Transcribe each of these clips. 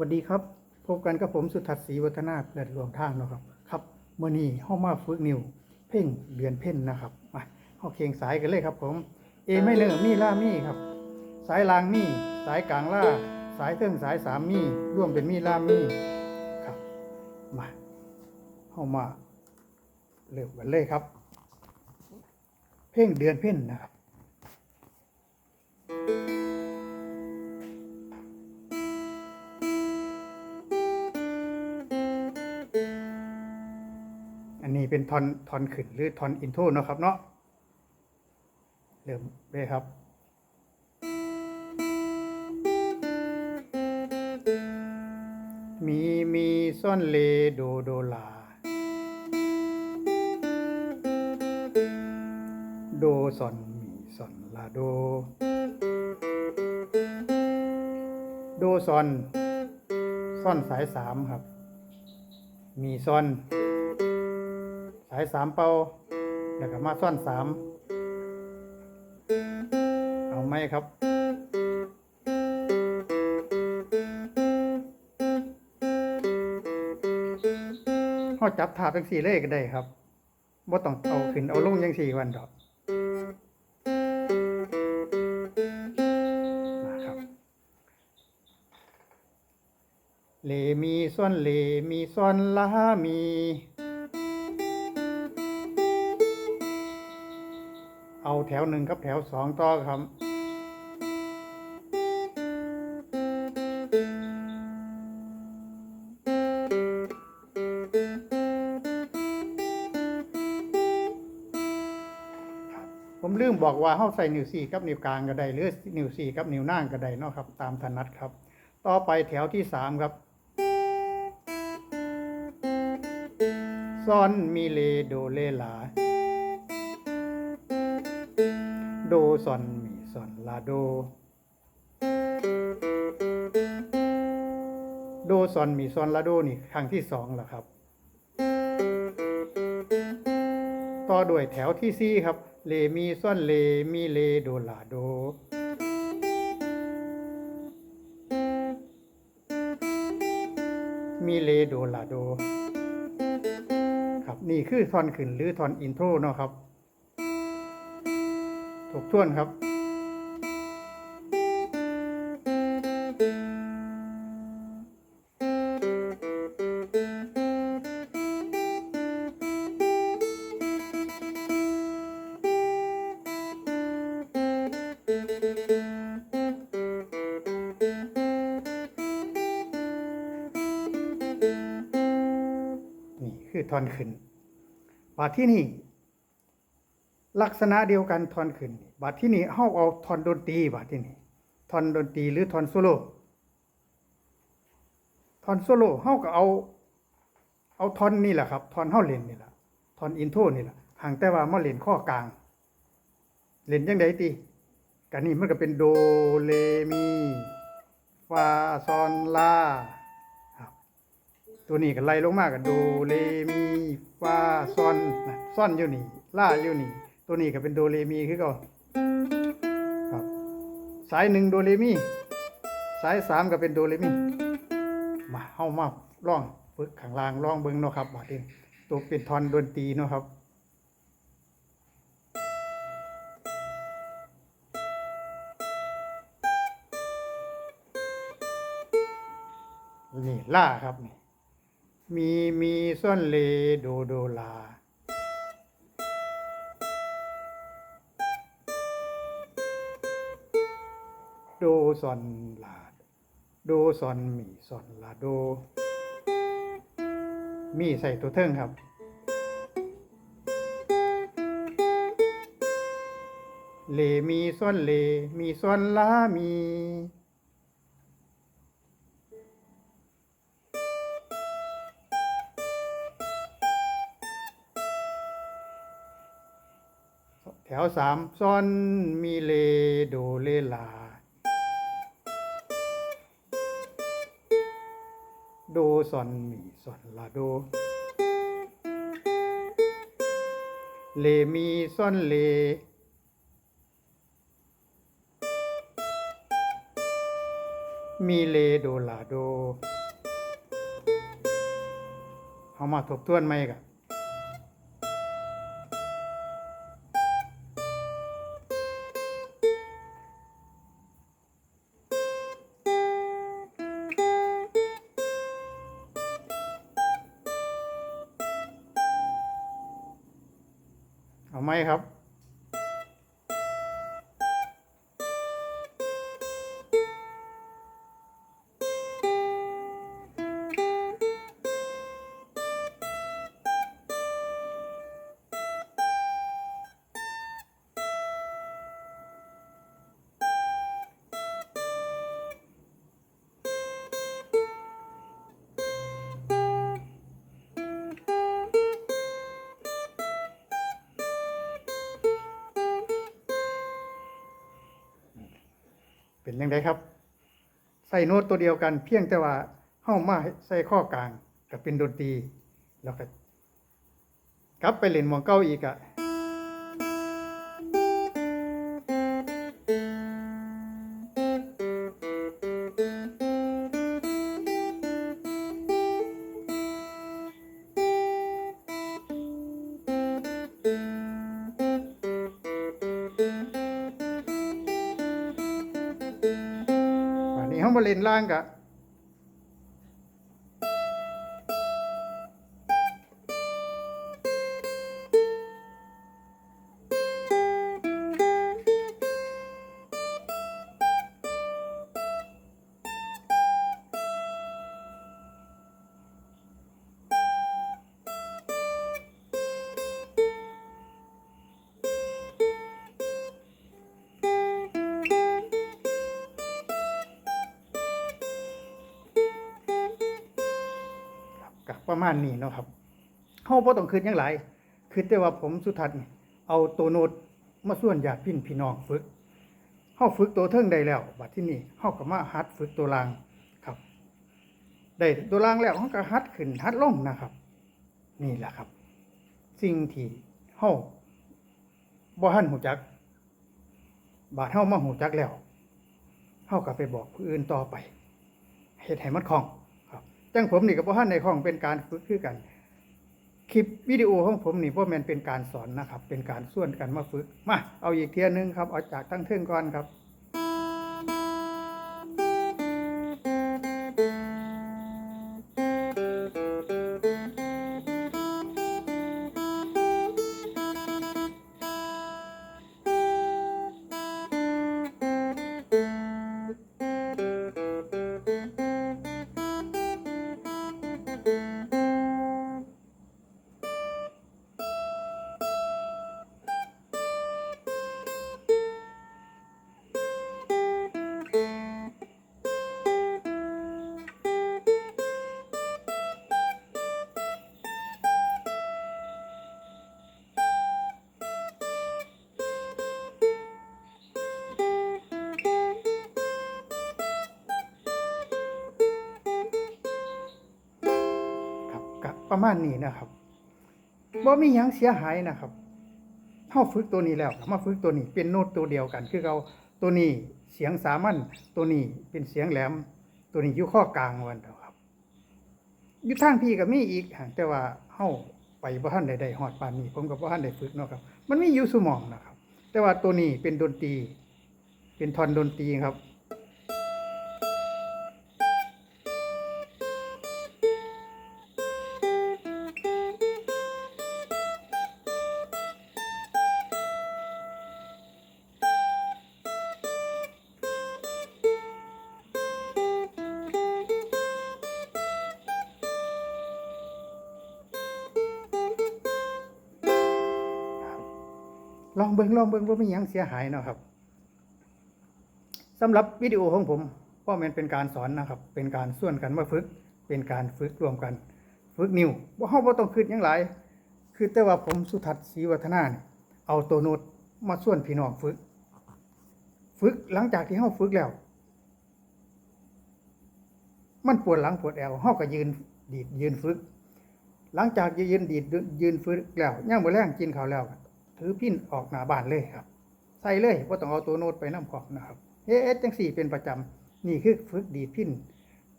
วัสดีครับ พบกันกับผมสุทัศน์ศรีวัฒนาเปิดรวมทางนะครับ ครับเมื่อนี้เฮามาฝึกนิว เพ่งเดือนเพ่นนะครับมาเฮาเคียงสายกันเลยครับ ผม เอไม่เนอมีล่ามี่ครับ สายลางมี่ สายกลางล่า สายเทิงสายสามมี่ร่วมเป็นมี่ล่ามี่ครับ มาเฮามาเริ่มกันเลยครับ เพ่งเดือนเพ่นนะครับ เป็นทอนทอนขึ้นหรือทอนอินโทรเนาะครับเนาะเริ่มเลยครับมีมีซ่อนเลโดโดลา โดซอนมีซอนลาโด โดซอนซ่อนสายสามครับ มีซอน สายสามเป่าแล้วก็มาซ่อนสามเอาไหมครับ เขาจับถาเป็นสี่เลขก็ได้ครับบ่ต้องเอาขึ้นเอาลงยังสี่วันดอกนะครับเลมีส่วนเลมีส่วนลามี แถวหนึ่งกับแถวสองต่อครับผมลืมบอกว่าเฮาใส่นิ้วสี่กับนิ้วกลางก็ได้หรือนิ้วสี่กับนิ้วนางก็ได้เนาะครับ ตามถนัดครับ ต่อไปแถวที่สามครับซอนมีเลโดเลลา โดซอนมีซอนลาโด โดซอนมีซอนลาโดนี่ครั้งที่สองแล้วครับ ต่อด้วยแถวที่สี่ครับ เลมีซอนเลมีเลโดลาโด มีเลโดลาโด ครับนี่คือทอนขึ้นหรือทอนอินโทรเนาะครับ ถูกท่วนครับ นี่คือทอนขึ้นบาที่นี่ ลักษณะเดียวกันทอนขึ้นบาทที่นี่เฮาเอาทอนดนตรีบาทที่นี่ทอนดนตรีหรือทอนโซโล่ทอนโซโล่เฮาก็เอา เอาทอนนี่แหละครับทอนเฮาเล่นนี่แหละทอนอินโทรนี่แหละห่างแต่ว่ามาเล่นข้อกลาง เล่นยังไงตีกันนี่มันก็เป็นโดเลมีฟาซอนลาตัวนี้ก็ไล่ลงมากับโดเรมีฟาซอนซอนอยู่นี่ล่าอยู่นี่ ตัวนี้ก็เป็นโดเรมีคือเก่าครับสายหนึ่งโดเรมีสายสามก็เป็นโดเรมีมาเข้ามาลองฝึกข้างล่างลองเบิ่งเนาะครับบาดนี้ตัวเป็นทอนดนตรีเนาะครับนี่ล่าครับนี่มีมีส่วนเลโดโดลา โดซอนลาโดซอนมีซอนลาโด มีใส่ตัวเทิงครับ เลมีส่วนเลมีส่วนลามี แถวสามซอนมีเลโดเลลา โดซอนมีซอนลาโด เลมีซอนเล มีเลโดลาโด เอามาทบทวนไหมกะ เอาไหมครับ เป็นยังไงครับ ใส่โน้ตตัวเดียวกัน เพียงแต่ว่าเข้ามาใส่ข้อกลางก็เป็นดนตรีแล้วก็กลับไปเล่นมองเก้าอีกอะ เขามาเล่นล่างกะ ประมาณนี้เนาะครับเขาบ่ต้องคืนหยังหลายคือแต่ว่าผมสุทัศน์เอาตัวโน้ตมาส่วนญาติพี่พี่น้องฝึกเฮาฝึกตัวเทิงได้แล้วบัดที่นี่เฮาก็มาหัดฝึกตัวล่างครับ ได้ตัวล่างแล้วเฮาก็หัดขึ้นหัดลงนะครับ นี่แหละครับ สิ่งที่เฮาบ่ทันหูจัก บาดเฮามาหูจักแล้วเฮาก็ไปบอกผู้อื่นต่อไปเฮ็ดให้มันคล่อง จังผมนี่กับพ่อท่านในห้องเป็นการฝึกคือกัน คลิปวิดีโอของผมนี่พ่อแมนเป็นการสอนนะครับ เป็นการส่วนกันมาฝึก มา เอาอีกเทียหนึงครับ เอาจากตั้งเทิงก่อนครับ ประมาณนี้นะครับบ่มีหยังเสียหายนะครับเฮาฝึกตัวนี้แล้วก็มาฝึกตัวนี้เป็นโน้ตตัวเดียวกัน คือเราตัวนี้เสียงสามัญตัวนี้เป็นเสียงแหลม ตัวนี้อยู่ข้อกลางวันเดียวครับอยู่ทางพี่ก็มีอีกห่างแต่ว่าเฮาไปบ่ทันได้ได้ฮอดปานนี้ผมก็บ่ทันได้ฝึกเนาะครับ มันมีอยู่สมองนะครับ แต่ว่าตัวนี้เป็นดนตรี เป็นทอนดนตรีครับ ลองเบิ่งลองเบิ่งว่ามียังเสียหายเนาะครับสำหรับวิดีโอของผมพ่อแม่นเป็นการสอนนะครับ เป็นการส่วนกันมาฝึก เป็นการฝึกรวมกันฝึกนิ้วบ่เฮาบ่ต้องคิดหยังหลายคือแต่ว่าผมสุทัศน์ศรีวัฒนาเนี่ยเอาตัวโน้ตมาส่วนพี่น้องฝึก ฝึกหลังจากที่เฮาฝึกแล้ว มันปวดหลังปวดแอวเฮาก็ยืนดีดยืนฝึก หลังจากยืนดีดยืนฝึกแล้วย่างมื้อแรงกินข้าวแล้วก็ ถือพินออกหน้าบ้านเลยครับ ใส่เลยบ่ต้องเอาตัวโน้ตไปน้ำของนะครับเฮ็ดจังสี่เป็นประจนี่คือฝึกดีดพิน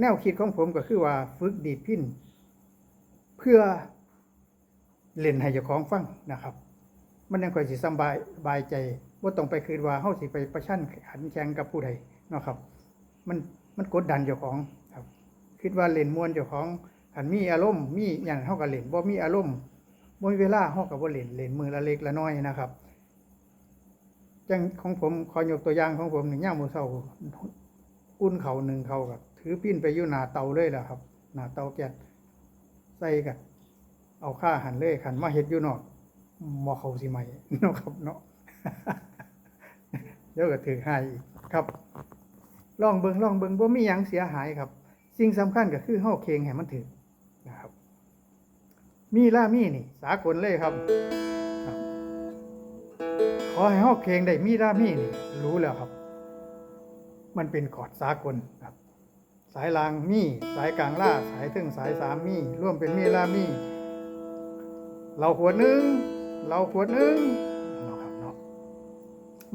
แนวคิดของผมก็คือว่าฝึกดีดพินเพื่อเล่นให้เจ้าของฟังนะครับ มันยังค่อยสิสบายบายใจว่าต้องไปคืนว่าเฮาสิไปประชันขันแข่งกับผู้ใดเนาะครับ มันมันกดดันเจ้าของครับ คิดว่าเล่นมวนเจ้าของหันมีอารมณ์มีอย่างเฮาก็เล่นบ่มีอารมณ์ บ่มีเวลาเฮาก็บ่เล่นเล่นมือละเล็กละน้อยนะครับจังของผมขอยกตัวอย่างของผมหนี่งย่ามมือเช้าอุ่นเข่าหนึ่งเข่ากับถือปิ้นไปอยู่หนาเตาเลยล่ะครับ หนาเตาแก๊สใส่กันเอาข้าหันเลยขันมาเฮ็ดอยู่นอกบ่เขาสิใหม่นะครับเนาะเดี๋ยวก็ถือให้ครับลองเบิงลองเบิงบ่มีหยังเสียหายครับ สิ่งสำคัญก็คือเฮาเคงให้มันถึงนะครับ มีล่ามีนี่ สากลเลยครับ ขอให้เฮาเคงได้มีล่ามีนี่ รู้แล้วครับ มันเป็นกอดสากลครับ สายลางมี สายกลางล่า สายถึงสายสามมี ร่วมเป็นมีล่ามี เราขวดนึง เราขวดนึงเนาะครับเนาะ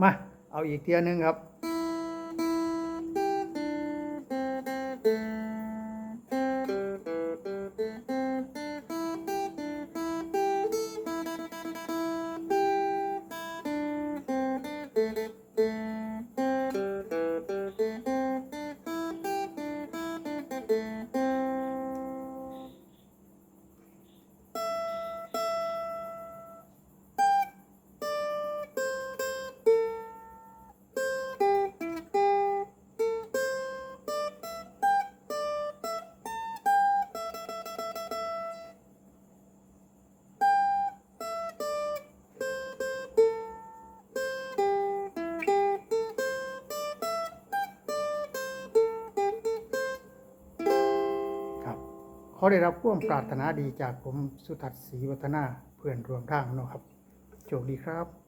มา เอาอีกเทียหนึงครับ ได้รับความปรารถนาดีจากผมสุทัศน์ศรีวัฒนาเพื่อนรวมทางเนาะครับโชคดีครับ